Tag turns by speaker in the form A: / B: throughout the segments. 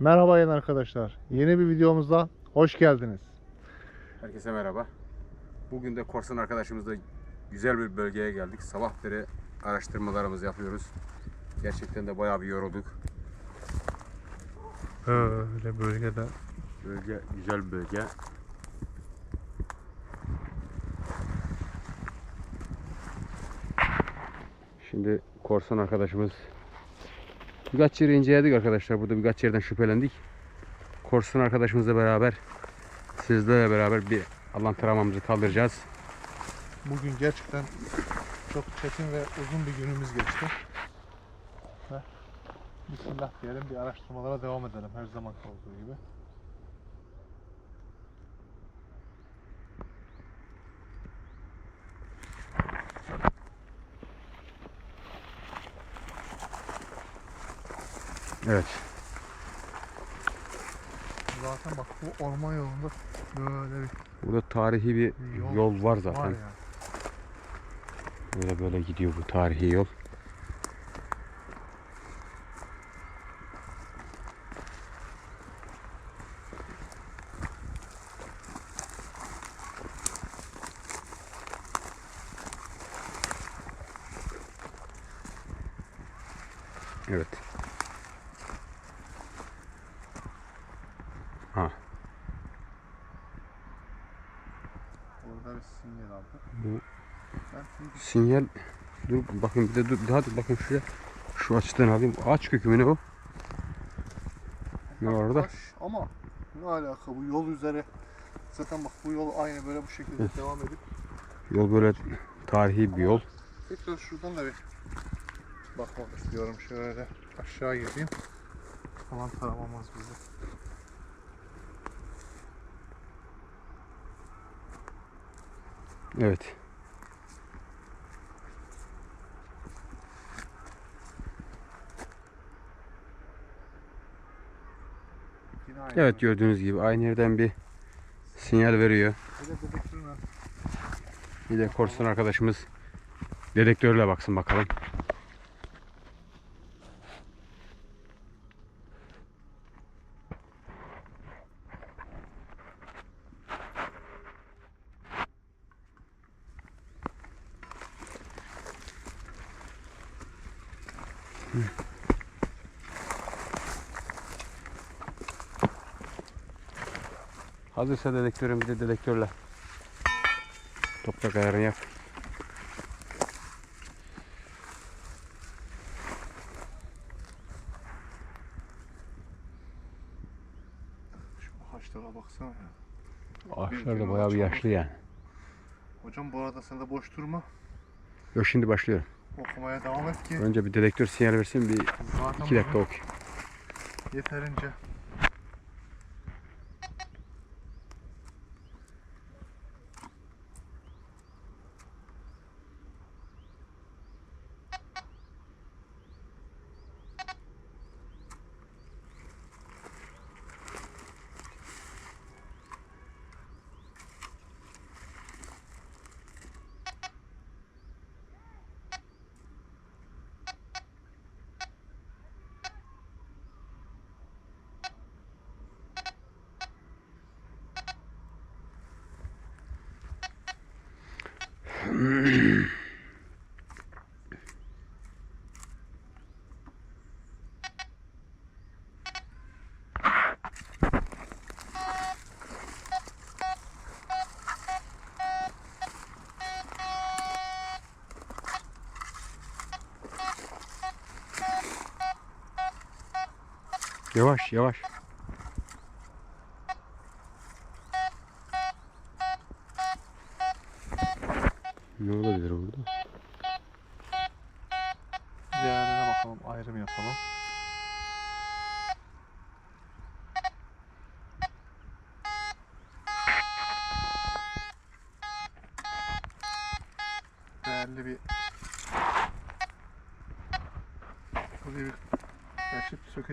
A: Merhaba yeni arkadaşlar. Yeni bir videomuza hoş geldiniz.
B: Herkese merhaba. Bugün de korsan arkadaşımızla güzel bir bölgeye geldik. Sabah beri araştırmalarımızı yapıyoruz. Gerçekten de bayağı bir yorulduk.
A: Öyle bölgede.
B: Bölge güzel bir bölge. Şimdi korsan arkadaşımız birkaç yeri inceledik arkadaşlar. Burada birkaç yerden şüphelendik. Korsan arkadaşımızla beraber sizlerle beraber bir alan taramamızı kaldıracağız.
A: Bugün gerçekten çok çetin ve uzun bir günümüz geçti. Bismillah diyelim bir araştırmalara devam edelim her zaman olduğu gibi.
B: Evet.
A: Zaten bak bu orman yolunda böyle bir
B: Burada tarihi bir
A: Yol
B: yol var zaten.
A: var ya.
B: Böyle böyle gidiyor bu tarihi yol. Evet. Ha,
A: Orada bir sinyal aldı.
B: bu
A: Ben şimdi
B: sinyal dur bakın bir de dur daha dur bakın şuraya şu açıdan alayım. Ağaç kökü mü ne o? Ne var orada?
A: Ama ne alaka bu yol üzeri. Zaten bak bu yol aynı böyle bu şekilde
B: Evet.
A: devam edip
B: Yol böyle tarihi bir yol.
A: tekrar şuradan da bir bakmak istiyorum şöyle aşağı gideyim. Aman taramamaz bizi.
B: Evet.
A: Aynı.
B: Evet gördüğünüz gibi aynı yerden bir sinyal veriyor.
A: Bir de
B: korsan arkadaşımız dedektörle baksın bakalım. Hazırsa dedektörün bir de dedektörle toprak ayarını yap.
A: Şu ağaçlara baksana ya.
B: Ağaçlar da bayağı bir yaşlı yani.
A: Hocam bu arada sen de boş durma.
B: Yok şimdi başlıyorum.
A: Okumaya devam et ki.
B: Önce bir dedektör sinyal versin bir
A: Zaten
B: iki dakika okuyayım.
A: yeterince
B: Yavaş yavaş.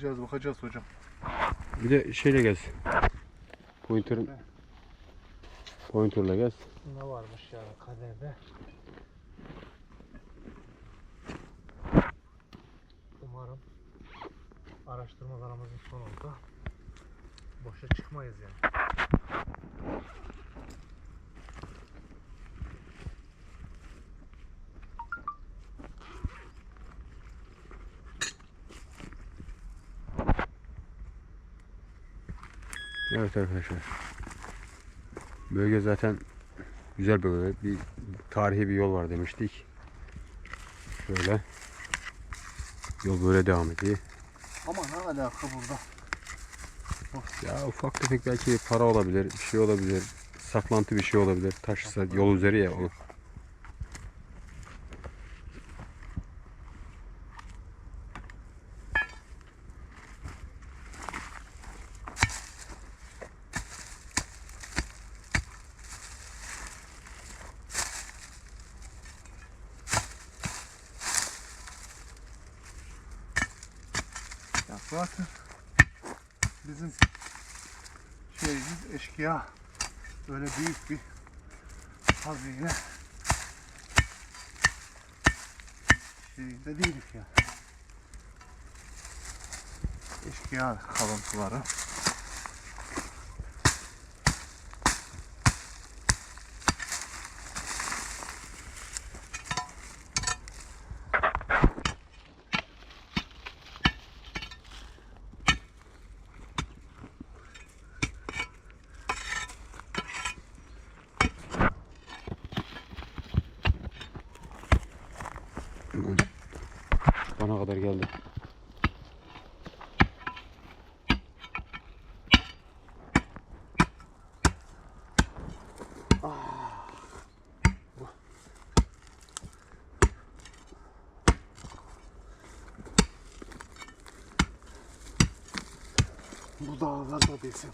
A: Sökeceğiz, bakacağız hocam.
B: Bir de şeyle gez. Pointer'ın pointer'la gez.
A: Ne varmış yani kaderde? Umarım araştırmalarımızın sonunda boşa çıkmayız yani.
B: Evet arkadaşlar. Bölge zaten güzel bir bölge. Bir tarihi bir yol var demiştik. Şöyle. Yol böyle devam ediyor.
A: Ama ne alaka burada?
B: Ya ufak tefek belki para olabilir, bir şey olabilir. Saklantı bir şey olabilir. Taşsa yol üzeri ya o.
A: Bu dağlarda bizim.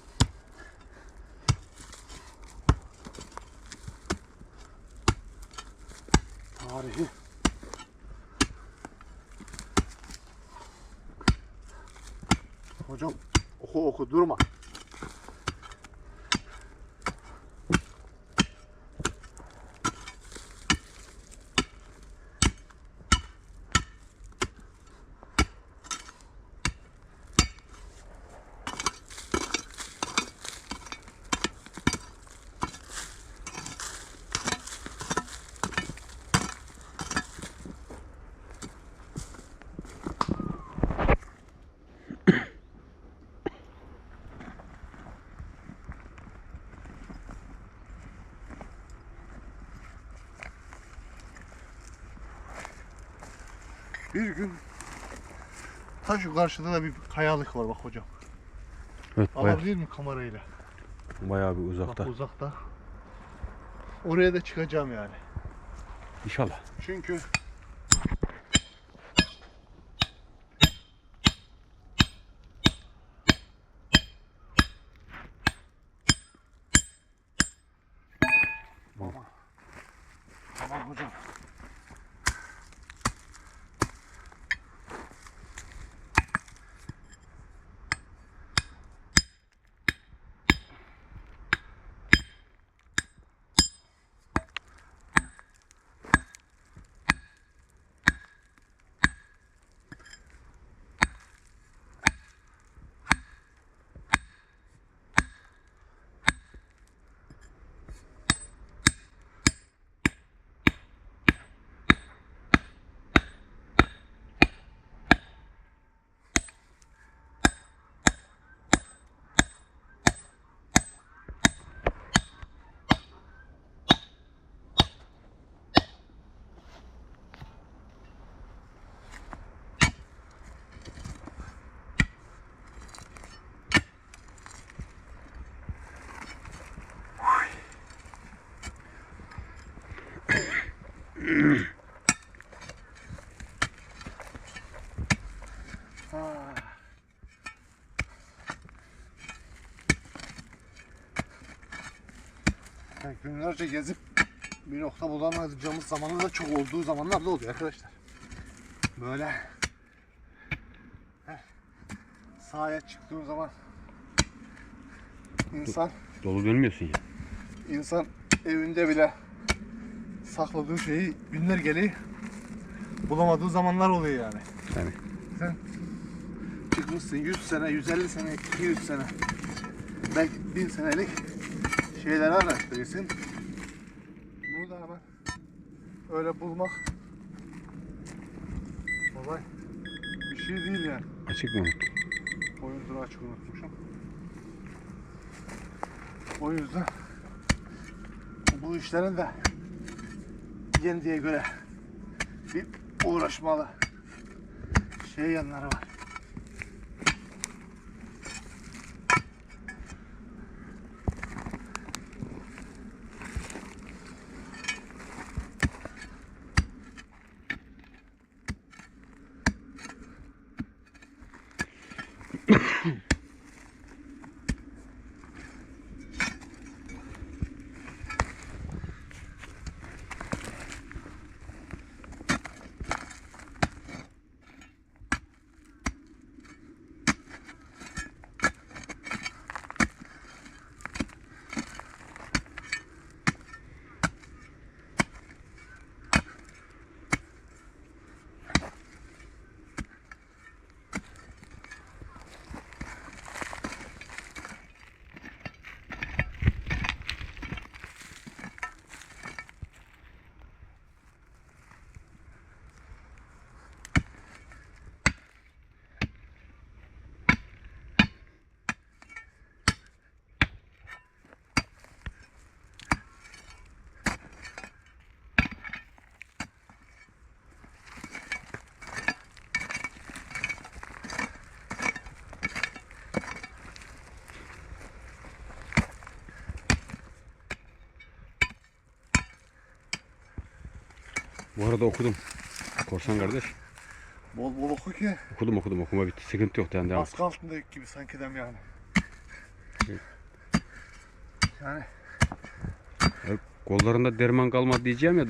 A: Tarihi. Hocam oku oku durma. Bir gün ta şu karşıda da bir kayalık var bak hocam.
B: Evet bayağı,
A: Alabilir mi kamerayla?
B: bayağı bir
A: Bak
B: uzakta.
A: uzakta. Oraya da çıkacağım yani.
B: İnşallah.
A: Çünkü Yani günlerce gezip bir nokta bulamayacağımız zamanlar da çok olduğu zamanlar da oluyor arkadaşlar. Böyle heh, sahaya çıktığım zaman insan
B: Dolu dönmüyorsun ya.
A: insan evinde bile sakladığı şeyi günler geli bulamadığı zamanlar oluyor yani.
B: Yani.
A: Sen çıkmışsın 100 sene, 150 sene, 200 sene, belki 1000 senelik şeyleri araştırırsın. Bunu da hemen öyle bulmak kolay bir şey değil yani.
B: Açık mı?
A: Oyunları açık unutmuşum. O yüzden bu işlerin de kendiye göre bir uğraşmalı şey yanları var.
B: Bu arada okudum. Korsan kardeş.
A: Bol bol oku ki
B: Okudum okudum okuma bitti. Sıkıntı yok. Devam devam.
A: baskı altında gibi sanki dem yani. Yani
B: Kollarında derman kalmadı diyeceğim ya.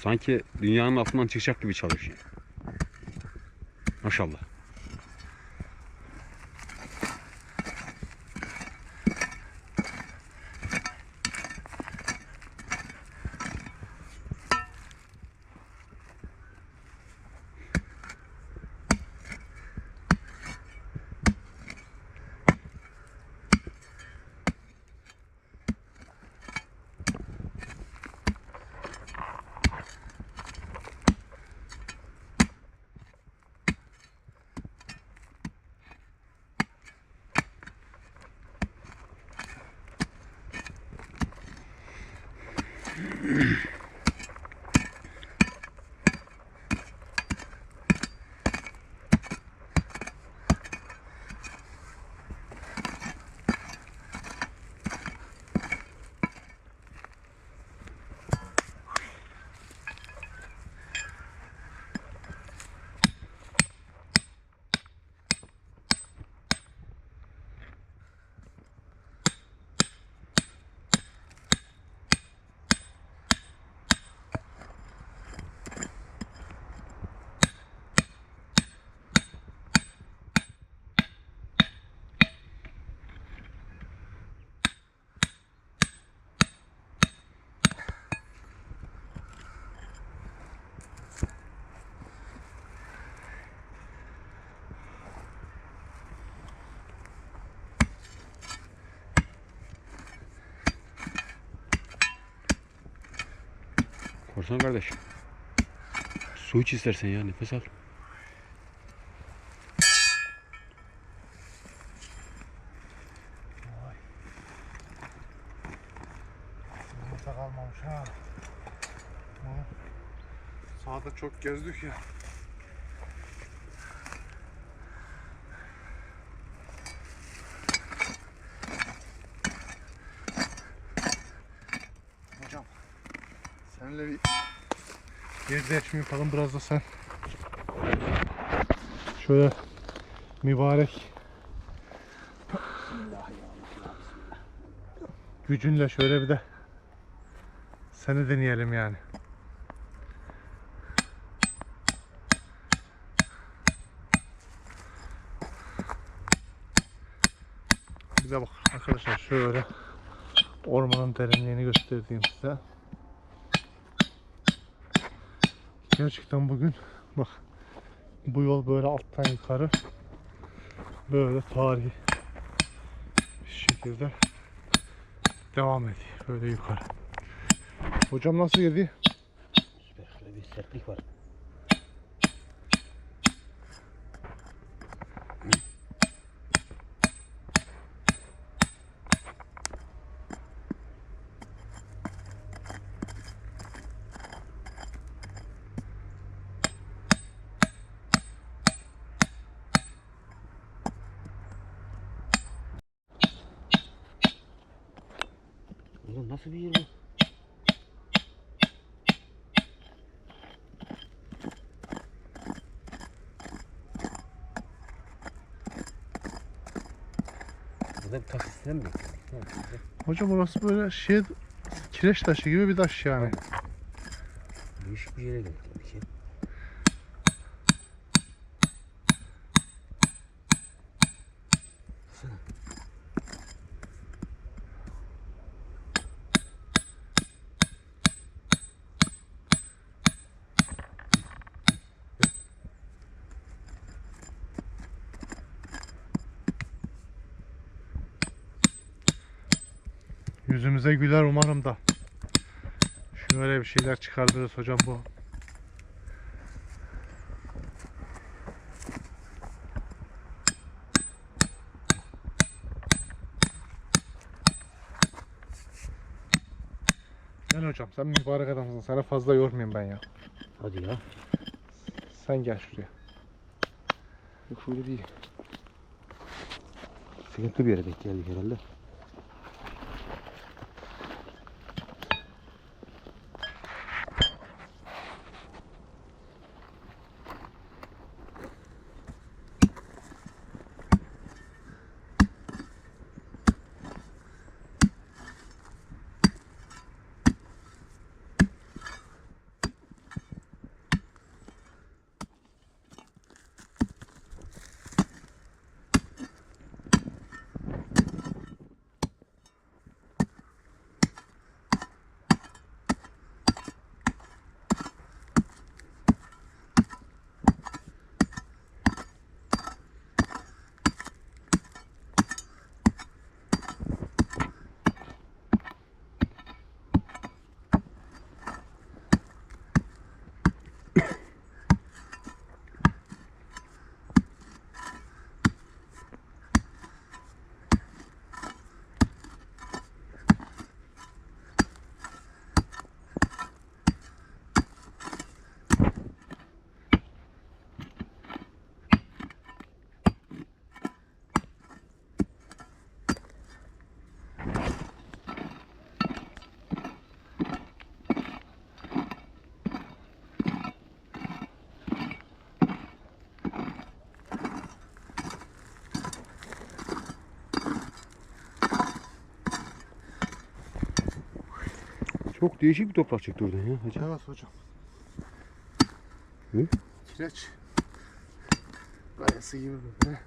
B: Sanki dünyanın altından çıkacak gibi çalışıyor. Maşallah. Korsan kardeş. Su iç istersen ya nefes al.
A: kalmamış ha. Sağda çok gezdik ya. Açma yapalım biraz da sen. Şöyle mübarek gücünle şöyle bir de seni deneyelim yani. Bir de bak arkadaşlar şöyle ormanın derinliğini göstereyim size. Gerçekten bugün bak bu yol böyle alttan yukarı böyle tarihi bir şekilde devam ediyor. Böyle yukarı. Hocam nasıl gidiyor?
B: Şöyle bir sertlik var. Nasıl bir yer bu? Burada bir taş üstüne mi?
A: Hocam orası böyle şey kireç taşı gibi bir taş yani.
B: Değişik bir yere geldik demek ki. Baksana.
A: Yüzümüze güler umarım da. Şöyle bir şeyler çıkardırırız hocam bu. Gel hocam sen mübarek adamsın. Sana fazla yormayayım ben ya.
B: Hadi ya.
A: Sen gel şuraya.
B: Yok şöyle değil. Sıkıntı bir yere denk geldik herhalde. Değişik bir toprak çıktı oradan ya hacı.
A: Evet hocam.
B: Hı?
A: Kireç. Kayası gibi böyle.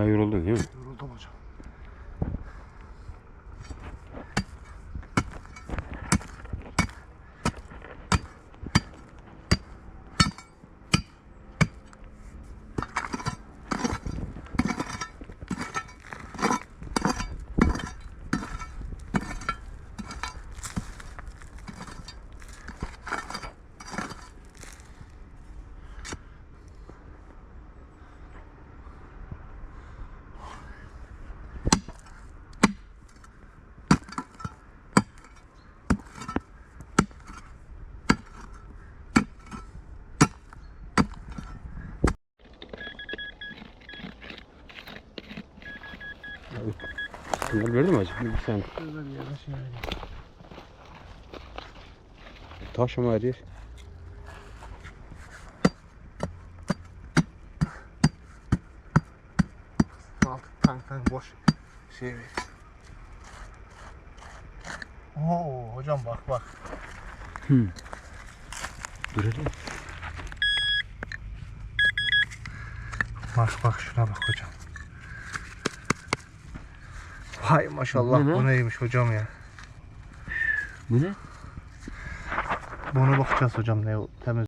B: Bayağı yoruldun değil mi?
A: Yoruldum hocam.
B: Sinyal verdi mi acaba? Bir sen taş ama her yer.
A: Altı tank tank boş şey. Oo hocam bak bak.
B: Dur hele.
A: Bak bak şuna bak hocam. Hay maşallah
B: Bu ne?
A: bu neymiş hocam ya.
B: Bu ne?
A: Buna bakacağız hocam ne temiz